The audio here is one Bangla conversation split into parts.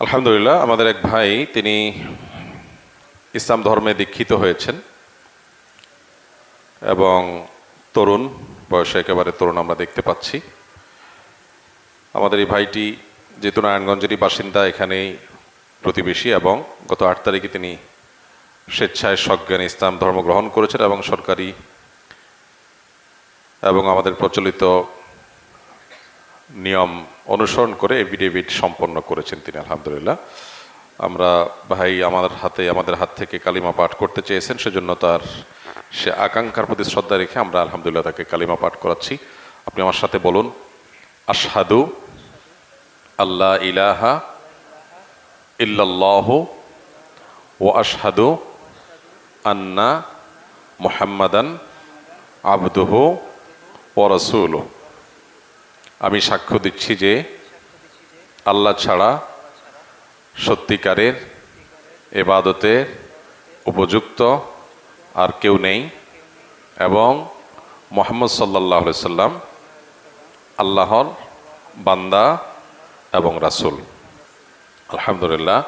আলহামদুলিল্লাহ, আমাদের এক ভাই, তিনি ইসলাম ধর্মে দীক্ষিত হয়েছেন এবং তরুণ, বয়সে একেবারে তরুণ আমরা দেখতে পাচ্ছি। আমাদের এই ভাইটি যেহেতু নারায়ণগঞ্জেরই বাসিন্দা, এখানেই প্রতিবেশী এবং গত আট তারিখে তিনি স্বেচ্ছায় সজ্ঞান ইসলাম ধর্ম গ্রহণ করেছেন এবং সরকারি এবং আমাদের প্রচলিত নিয়ম অনুসরণ করে এফিডেভিট সম্পন্ন করেছেন তিনি, আলহামদুলিল্লাহ। আমরা ভাই আমার হাতে, আমাদের হাত থেকে কালিমা পাঠ করতে চেয়েছেন, সেজন্য তার সে আকাঙ্ক্ষার প্রতি শ্রদ্ধা রেখে আমরা আলহামদুলিল্লাহ তাকে কালিমা পাঠ করাচ্ছি। আপনি আমার সাথে বলুন, আশহাদু আল্লাহ ইলাহা ইল্লাল্লাহ ও আশহাদু আন্না মুহাম্মাদান আবদুহু ও রসুলু আমি সাক্ষ্য দিচ্ছি যে আল্লাহ ছাড়া সত্যিকারের এবাদতের উপযুক্ত আর কেউ নেই। এবং মোহাম্মদ সাল্লাহ সাল্লাম আল্লাহর বান্দা এবং রাসূল। আলহামদুলিল্লাহ,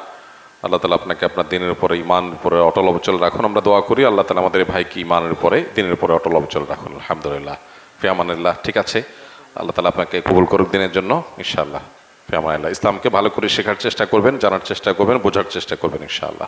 আল্লাহ তালা আপনাকে আপনার দিনের উপরে ইমানের উপরে অটল অবচল রাখুন। আমরা দোয়া করি, আল্লাহ তালা আমাদের ভাইকে ইমানের উপরে, দিনের উপরে অটল অবচল রাখুন। আলহামদুলিল্লাহ। ফিয়ামানিল্লাহ ঠিক আছে। আল্লাহ তালা আপনাকে কবুল করুক দিনের জন্য, ইনশাআল্লাহ। ফিয়ামানিল্লাহ ইসলামকে ভালো করে শেখার চেষ্টা করবেন, জানার চেষ্টা করবেন, বোঝার চেষ্টা করবেন, ইনশাআল্লাহ।